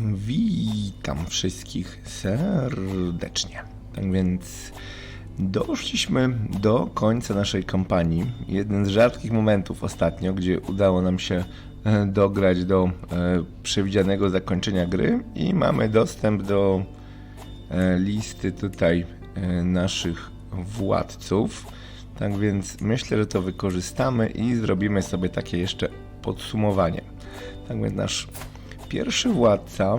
Witam wszystkich serdecznie. Tak więc doszliśmy do końca naszej kampanii. Jeden z rzadkich momentów ostatnio, gdzie udało nam się e, dograć do e, przewidzianego zakończenia gry i mamy dostęp do e, listy tutaj naszych władców. Tak więc myślę, że to wykorzystamy i zrobimy sobie takie jeszcze podsumowanie. Tak więc nasz pierwszy władca,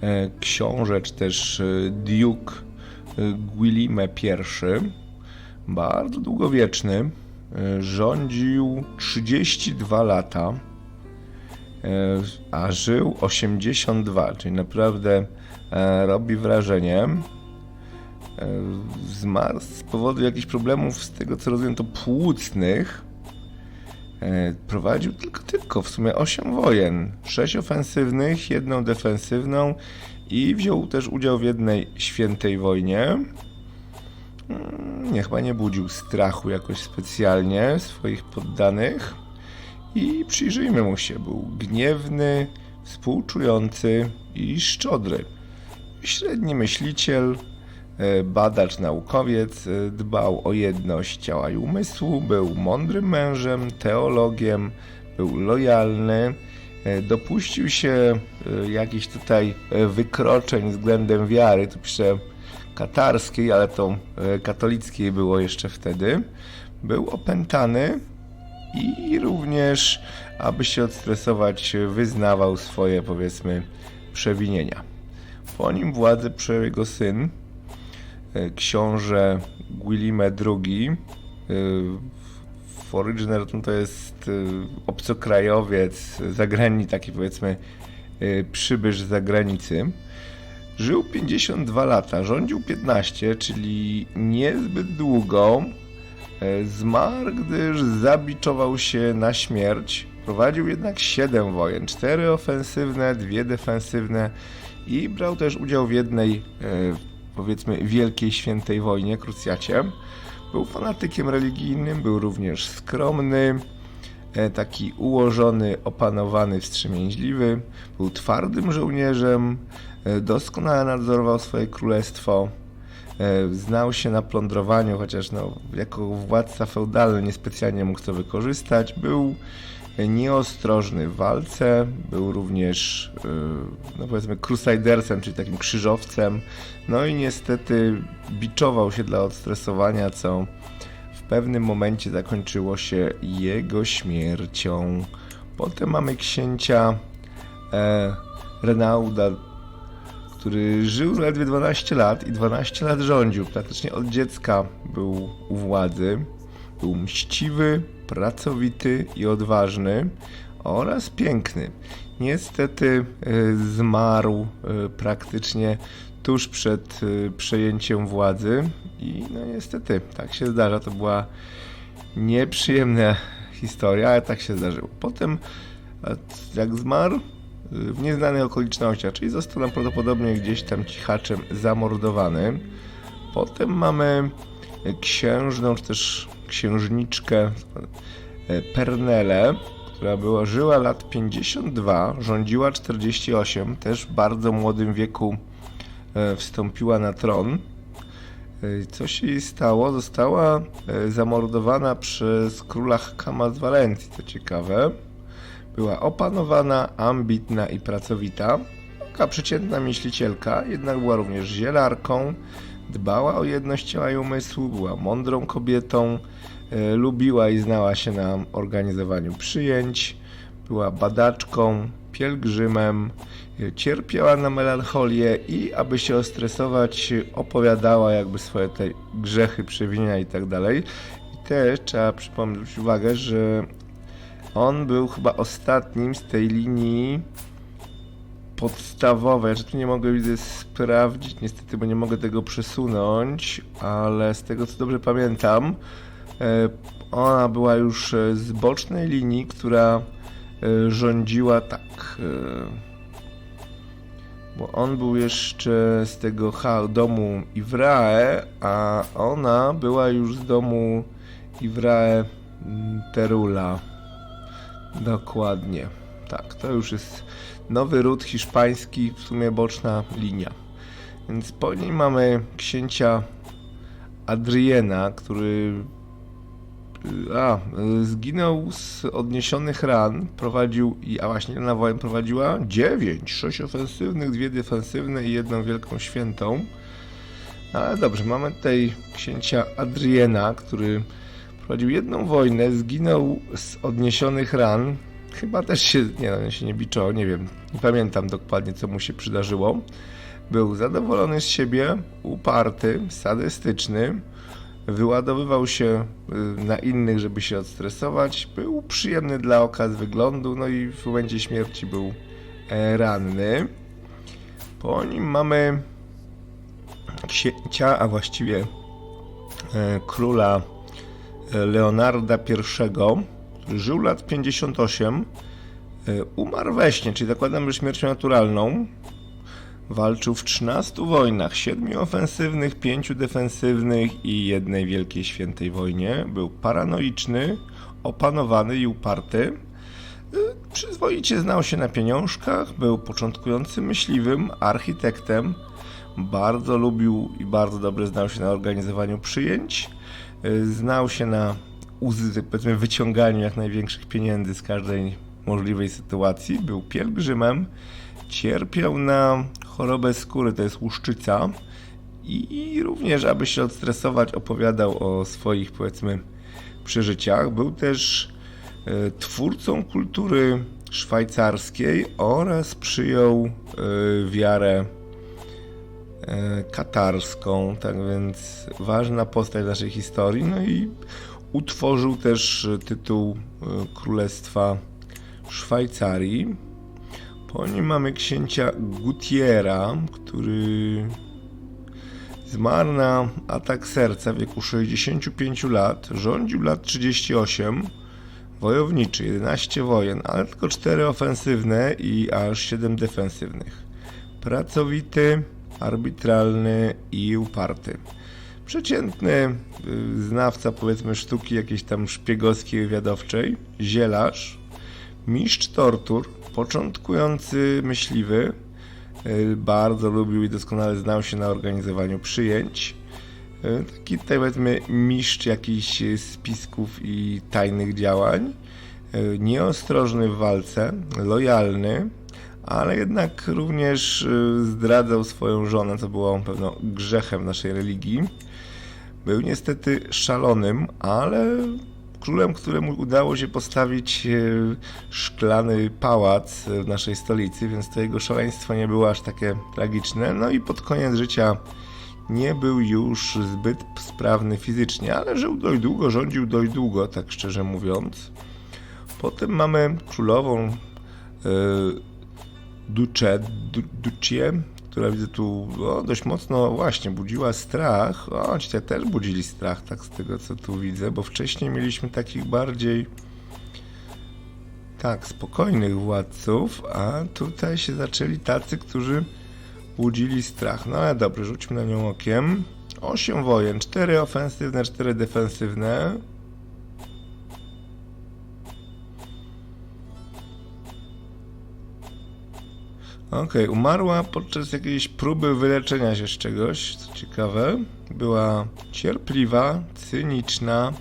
e, książę czy też e, Duke e, Guilime I, bardzo długowieczny, e, rządził 32 lata, a żył 82, czyli naprawdę robi wrażenie. Zmarł z powodu jakichś problemów, z tego co rozumiem, to płucnych. E, Prowadził tylko, tylko w sumie 8 wojen, 6 ofensywnych, jedną defensywną i wziął też udział w jednej świętej wojnie. Mm, Nie, chyba nie budził strachu jakoś specjalnie swoich poddanych. I przyjrzyjmy mu się, był gniewny, współczujący i szczodry. Średni myśliciel, badacz, naukowiec, e, dbał o jedność ciała i umysłu, był mądrym mężem, teologiem, był lojalny, e, dopuścił się e, jakichś tutaj e, wykroczeń względem wiary, tu pisze katarskiej, ale e, katolickiej było jeszcze wtedy. Był opętany i również, aby się odstresować, wyznawał swoje, powiedzmy, przewinienia. Po nim władzę przejął jego syn, e, książę Guilime II. e, W Original to jest e, obcokrajowiec, zagrani, taki powiedzmy e, przybysz z zagranicy. Żył 52 lata, rządził 15, czyli niezbyt długo. E, Zmarł, gdyż zabiczował się na śmierć. Prowadził jednak 7 wojen, 4 ofensywne, 2 defensywne i brał też udział w jednej, e, powiedzmy, wielkiej świętej wojnie, krucjacie. Był fanatykiem religijnym, był również skromny, e, taki ułożony, opanowany, wstrzemięźliwy. Był twardym żołnierzem, e, doskonale nadzorował swoje królestwo. E, Znał się na plądrowaniu, chociaż no, jako władca feudalny niespecjalnie mógł to wykorzystać. Był nieostrożny w walce, był również, e, no powiedzmy, crusadersem, czyli takim krzyżowcem. No i niestety biczował się dla odstresowania, co w pewnym momencie zakończyło się jego śmiercią. Potem mamy księcia e, Renauda który żył zaledwie 12 lat i 12 lat rządził. Praktycznie od dziecka był u władzy. Był mściwy, pracowity i odważny oraz piękny. Niestety e, zmarł e, praktycznie tuż przed e, przejęciem władzy i no niestety tak się zdarza. To była nieprzyjemna historia, ale tak się zdarzyło. Potem jak zmarł, w nieznanych okolicznościach, czyli został prawdopodobnie gdzieś tam cichaczem zamordowany. Potem mamy księżną, czy też księżniczkę e, Pernelę, która była, żyła lat 52, rządziła 48, też w bardzo młodym wieku e, wstąpiła na tron. E, Co się jej stało? Została zamordowana przez króla Hakama z Walencji, co ciekawe. Była opanowana, ambitna i pracowita. Taka przeciętna myślicielka, jednak była również zielarką, dbała o jedność ciała i umysłu, była mądrą kobietą, e, lubiła i znała się na organizowaniu przyjęć, była badaczką, pielgrzymem, e, cierpiała na melancholię i aby się ostresować, opowiadała jakby swoje te grzechy, przewinienia i tak dalej. I też trzeba przypomnieć uwagę, że on był chyba ostatnim z tej linii podstawowej. Że tu nie mogę widzę sprawdzić, niestety, bo nie mogę tego przesunąć, ale z tego co dobrze pamiętam, e, ona była już e, z bocznej linii, która e, rządziła tak. Bo on był jeszcze z tego domu Ivrae, a ona była już z domu Ivrae mm, Terula. Dokładnie. Tak, to już jest nowy ród hiszpański, w sumie boczna linia. Więc po niej mamy księcia Adriena, który a, zginął z odniesionych ran, prowadził, i, a właśnie na wojen prowadziła 9, 6 ofensywnych, dwie defensywne i jedną wielką świętą. Ale dobrze, mamy tutaj księcia Adriena, który prowadził jedną wojnę, zginął z odniesionych ran. Chyba też się, nie no, się nie nie wiem, nie pamiętam dokładnie co mu się przydarzyło. Był zadowolony z siebie, uparty, sadystyczny, wyładowywał się y, na innych, żeby się odstresować, był przyjemny dla oka z wyglądu, no i w momencie śmierci był e, ranny. Po nim mamy księcia, a właściwie e, króla e, Leonarda I, żył lat 58, e, umarł we śnie, czyli zakładam, że śmiercią naturalną. Walczył w 13 wojnach, 7 ofensywnych, 5 defensywnych i jednej wielkiej świętej wojnie. Był paranoiczny, opanowany i uparty. Y, Przyzwoicie znał się na pieniążkach, był początkującym myśliwym, architektem. Bardzo lubił i bardzo dobrze znał się na organizowaniu przyjęć. Y, Znał się na wyciąganiu jak największych pieniędzy z każdej możliwej sytuacji. Był pielgrzymem, cierpiał na chorobę skóry, to jest łuszczyca. I również, aby się odstresować, opowiadał o swoich, powiedzmy, przeżyciach. Był też e, twórcą kultury szwajcarskiej oraz przyjął e, wiarę e, katarską, tak więc ważna postać naszej historii. No i utworzył też e, tytuł e, Królestwa Szwajcarii. Po nim mamy księcia Gutiera, który zmarł na atak serca w wieku 65 lat, rządził lat 38, wojowniczy, 11 wojen, ale tylko 4 ofensywne i aż 7 defensywnych. Pracowity, arbitralny i uparty. Przeciętny y, znawca, powiedzmy, sztuki jakiejś tam szpiegowskiej, wywiadowczej, zielarz, mistrz tortur, początkujący myśliwy, y, bardzo lubił i doskonale znał się na organizowaniu przyjęć. Y, Taki tutaj powiedzmy mistrz jakichś spisków i tajnych działań. Nieostrożny w walce, lojalny, ale jednak również zdradzał swoją żonę, co było pewno grzechem naszej religii. Był niestety szalonym, ale królem, któremu udało się postawić e, szklany pałac w naszej stolicy, więc to jego szaleństwo nie było aż takie tragiczne. No i pod koniec życia nie był już zbyt sprawny fizycznie, ale żył dość długo, rządził dość długo, tak szczerze mówiąc. Potem mamy królową e, Duce, Du- Ducie, która widzę tu o, dość mocno właśnie budziła strach. O, ci też budzili strach, tak z tego co tu widzę, bo wcześniej mieliśmy takich bardziej tak, spokojnych władców, a tutaj się zaczęli tacy, którzy budzili strach. No ale dobrze, rzućmy na nią okiem. Osiem wojen, cztery ofensywne, cztery defensywne. Okej, umarła podczas jakiejś próby wyleczenia się z czegoś, co ciekawe. Była cierpliwa, cyniczna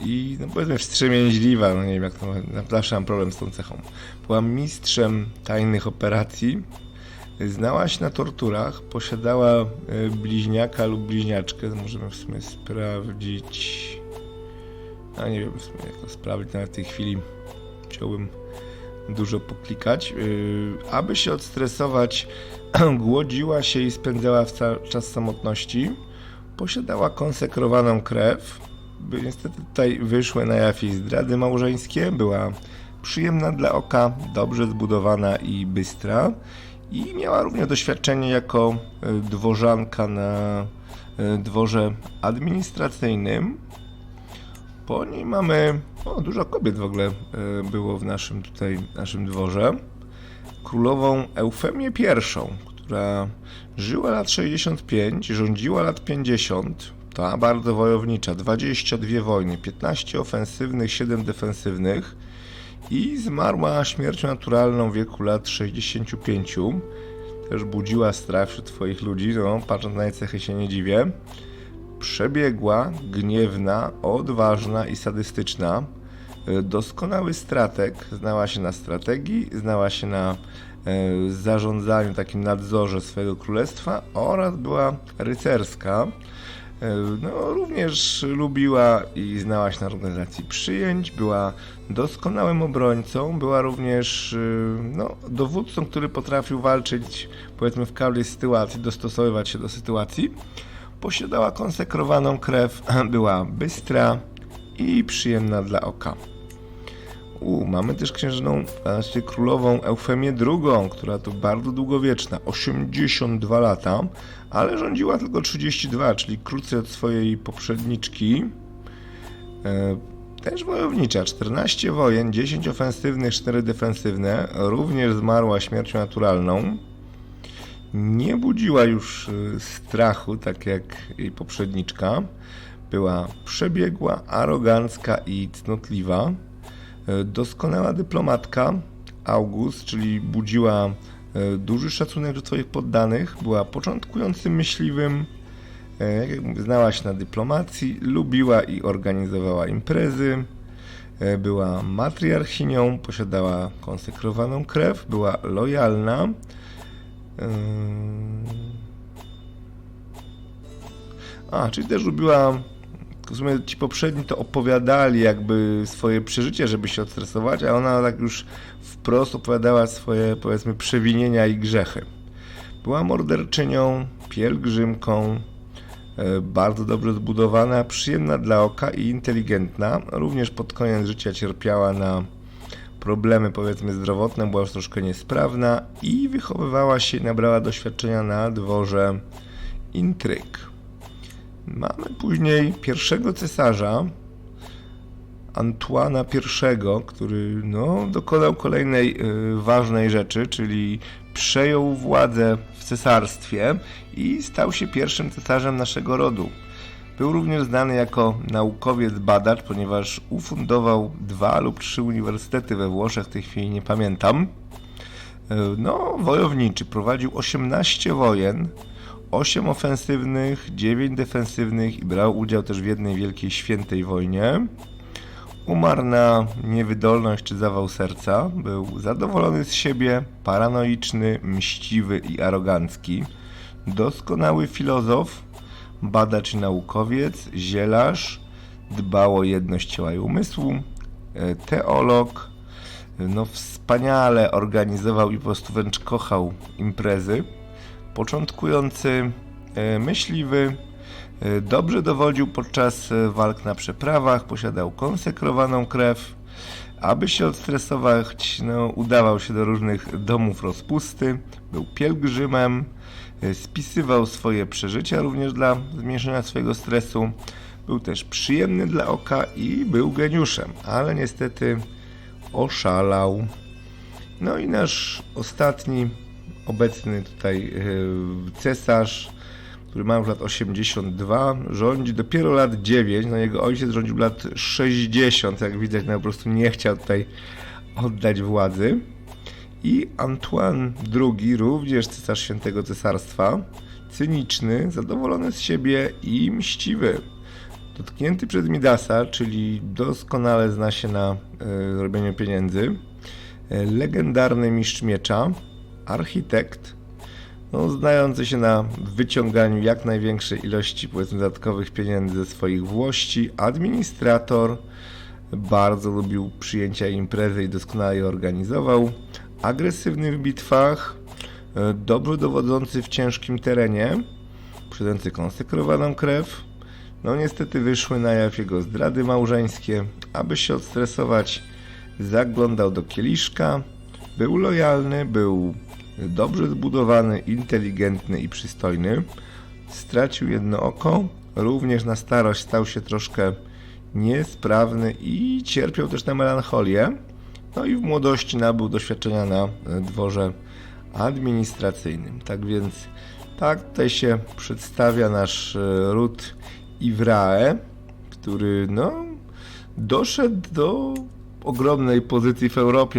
i no powiedzmy wstrzemięźliwa, no nie wiem jak to, zawsze mam problem z tą cechą. Była mistrzem tajnych operacji, znała się na torturach, posiadała e, bliźniaka lub bliźniaczkę, możemy w sumie sprawdzić. A nie wiem w sumie jak to sprawdzić, na tej chwili chciałbym dużo poklikać. Yy, aby się odstresować, głodziła się i spędzała czas samotności. Posiadała konsekrowaną krew. Niestety tutaj wyszły na jaw jej zdrady małżeńskie. Była przyjemna dla oka, dobrze zbudowana i bystra. I miała również doświadczenie jako y, dworzanka na y, dworze administracyjnym. Po niej mamy. O, dużo kobiet w ogóle e, było w naszym tutaj naszym dworze. Królową Eufemię I, która żyła lat 65, rządziła lat 50. Ta bardzo wojownicza, 22 wojny, 15 ofensywnych, 7 defensywnych. i zmarła śmiercią naturalną w wieku lat 65. Też budziła strach wśród twoich ludzi, no patrząc na jej cechy się nie dziwię. Przebiegła, gniewna, odważna i sadystyczna. Doskonały strateg, znała się na strategii, znała się na e, zarządzaniu, takim nadzorze swojego królestwa oraz była rycerska. E, No, również lubiła i znała się na organizacji przyjęć, była doskonałym obrońcą, była również e, no, dowódcą, który potrafił walczyć powiedzmy w każdej sytuacji, dostosowywać się do sytuacji. Posiadała konsekrowaną krew, była bystra i przyjemna dla oka. U, mamy też księżną, znaczy królową Eufemię II, która to bardzo długowieczna, 82 lata, ale rządziła tylko 32, czyli krócej od swojej poprzedniczki. E, też wojownicza, 14 wojen, 10 ofensywnych, 4 defensywne, również zmarła śmiercią naturalną. Nie budziła już y, strachu, tak jak jej poprzedniczka. Była przebiegła, arogancka i cnotliwa. E, Doskonała dyplomatka, August, czyli budziła e, duży szacunek do swoich poddanych, była początkującym myśliwym, e, jak znała się na dyplomacji, lubiła i organizowała imprezy, była matriarchinią, posiadała konsekrowaną krew, była lojalna. A, czyli też lubiła w sumie ci poprzedni to opowiadali jakby swoje przeżycie, żeby się odstresować, a ona tak już wprost opowiadała swoje, powiedzmy, przewinienia i grzechy. Była morderczynią, pielgrzymką, e, bardzo dobrze zbudowana, przyjemna dla oka i inteligentna. Również pod koniec życia cierpiała na problemy, powiedzmy, zdrowotne, była już troszkę niesprawna i wychowywała się i nabrała doświadczenia na dworze intryg. Mamy później pierwszego cesarza, Antuana I, który no, dokonał kolejnej y, ważnej rzeczy, czyli przejął władzę w cesarstwie i stał się pierwszym cesarzem naszego rodu. Był również znany jako naukowiec badacz, ponieważ ufundował dwa lub trzy uniwersytety we Włoszech, w tej chwili nie pamiętam. Y, No, wojowniczy, prowadził 18 wojen, 8 ofensywnych, 9 defensywnych i brał udział też w jednej wielkiej świętej wojnie. Umarł na niewydolność czy zawał serca. Był zadowolony z siebie, paranoiczny, mściwy i arogancki. Doskonały filozof, badacz i naukowiec, zielarz, dbał o jedność ciała i umysłu, e, teolog, no wspaniale organizował i po prostu wręcz kochał imprezy początkujący e, myśliwy, e, dobrze dowodził podczas e, walk na przeprawach, posiadał konsekrowaną krew. Aby się odstresować, no, udawał się do różnych domów rozpusty, był pielgrzymem, spisywał swoje przeżycia również dla zmniejszenia swojego stresu. Był też przyjemny dla oka i był geniuszem, ale niestety oszalał. No i nasz ostatni obecny tutaj e, cesarz, który ma już lat 82, rządzi dopiero lat 9, no jego ojciec rządził lat 60, jak widać, no po prostu nie chciał tutaj oddać władzy. I Antoine II, również cesarz świętego cesarstwa, cyniczny, zadowolony z siebie i mściwy. Dotknięty przez Midasa, czyli doskonale zna się na e, robieniu pieniędzy, e, legendarny mistrz miecza, architekt, no, znający się na wyciąganiu jak największej ilości powiedzmy dodatkowych pieniędzy ze swoich włości, administrator, bardzo lubił przyjęcia imprezy i doskonale je organizował, agresywny w bitwach, e, dobrze dowodzący w ciężkim terenie, posiadający konsekrowaną krew. No niestety wyszły na jaw jego zdrady małżeńskie. Aby się odstresować, zaglądał do kieliszka, był lojalny, był dobrze zbudowany, inteligentny i przystojny. Stracił jedno oko, również na starość stał się troszkę niesprawny i cierpiał też na melancholię. No i w młodości nabył doświadczenia na e, dworze administracyjnym. Tak więc tak tutaj się przedstawia nasz e, ród Ivrae, który no doszedł do ogromnej pozycji w Europie.